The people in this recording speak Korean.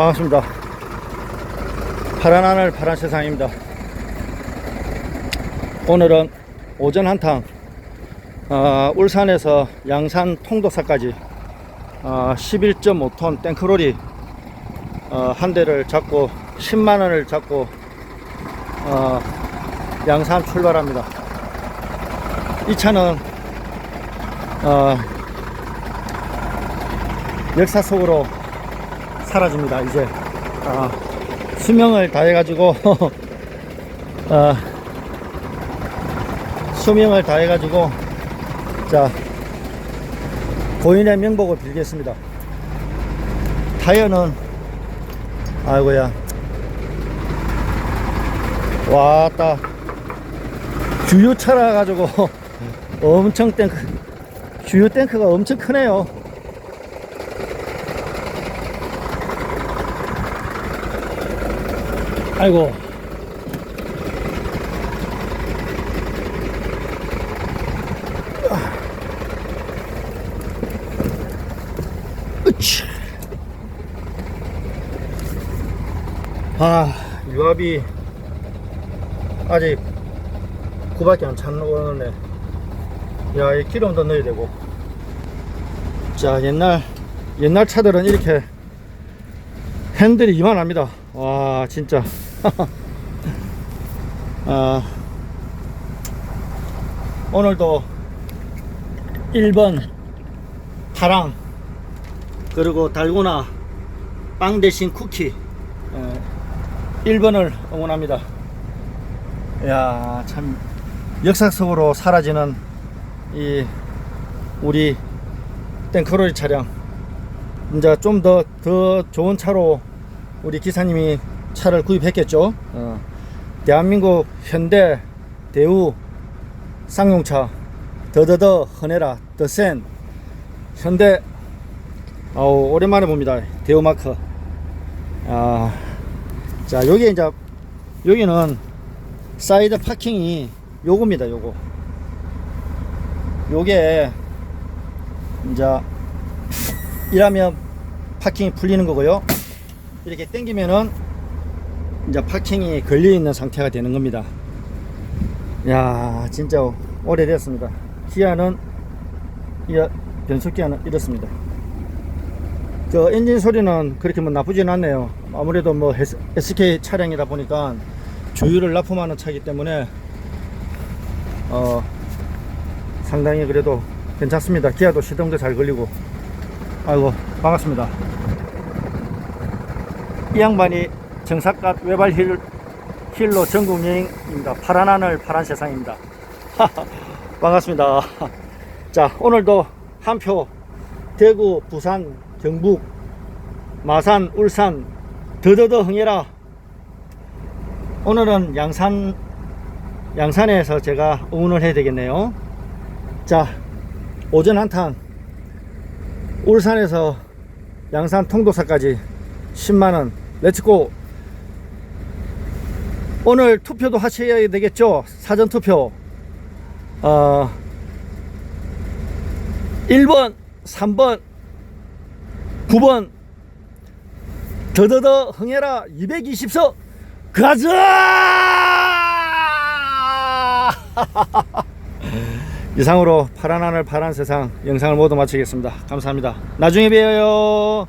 반갑습니다. 파란 하늘 파란 세상입니다. 오늘은 오전 한탕 어, 울산에서 양산 통도사까지 어, 11.5톤 탱크롤이 어, 한 대를 잡고 10만 원을 잡고 어, 양산 출발합니다. 이 차는 어, 역사 속으로 사라집니다. 이제 아, 수명을 다해 가지고 어, 수명을 다해 가지고 자 고인의 명복을 빌겠습니다. 타이어는 아이고야 왔다 주유차라 가지고 엄청 탱크 주유 탱크가 엄청 크네요. 아이고. 으치. 아, 유압이 아직 9밖에 안 찼는데, 야, 이 기름도 넣어야 되고. 자, 옛날, 옛날 차들은 이렇게 핸들이 이만합니다. 와, 진짜. 아, 오늘도 1번 파랑, 그리고 달고나, 빵 대신 쿠키, 에, 1번을 응원합니다. 야, 참, 역사 속으로 사라지는 이, 우리 땡크로리 차량. 이제 좀 더, 더 좋은 차로 우리 기사님이 차를 구입했겠죠. 어. 대한민국 현대, 대우, 쌍용차, 더더더, 허네라, 더센, 현대, 아우, 오랜만에 봅니다. 대우 마크. 아, 자, 여기 이제, 여기는 사이드 파킹이 요겁니다, 요거. 요게, 이제, 이러면 파킹이 풀리는 거고요. 이렇게 당기면은 이제 파킹이 걸려 있는 상태가 되는 겁니다. 야, 진짜 오래됐습니다. 기아는 이 변속 기아는 이렇습니다. 저 엔진 소리는 그렇게 뭐 나쁘진 않네요. 아무래도 뭐 SK 차량이다 보니까 조율을 납품하는 차이기 때문에 어 상당히 그래도 괜찮습니다. 기아도 시동도 잘 걸리고 아이고 반갑습니다. 이 양반이 정삭갓 외발 힐, 힐로 전국 여행입니다. 파란 하늘 파란 세상입니다. 반갑습니다. 자 오늘도 한 표 대구 부산 경북 마산 울산 더더더 흥해라 오늘은 양산 양산에서 제가 응원을 해야 되겠네요. 자 오전 한탕 울산에서 양산 통도사까지 10만원. 렛츠고 오늘 투표도 하셔야 되겠죠? 사전 투표. 어 1번 3번 9번. 더더더 흥해라. 220석. 가자! 이상으로 파란 하늘 파란 세상 영상을 모두 마치겠습니다. 감사합니다. 나중에 봬요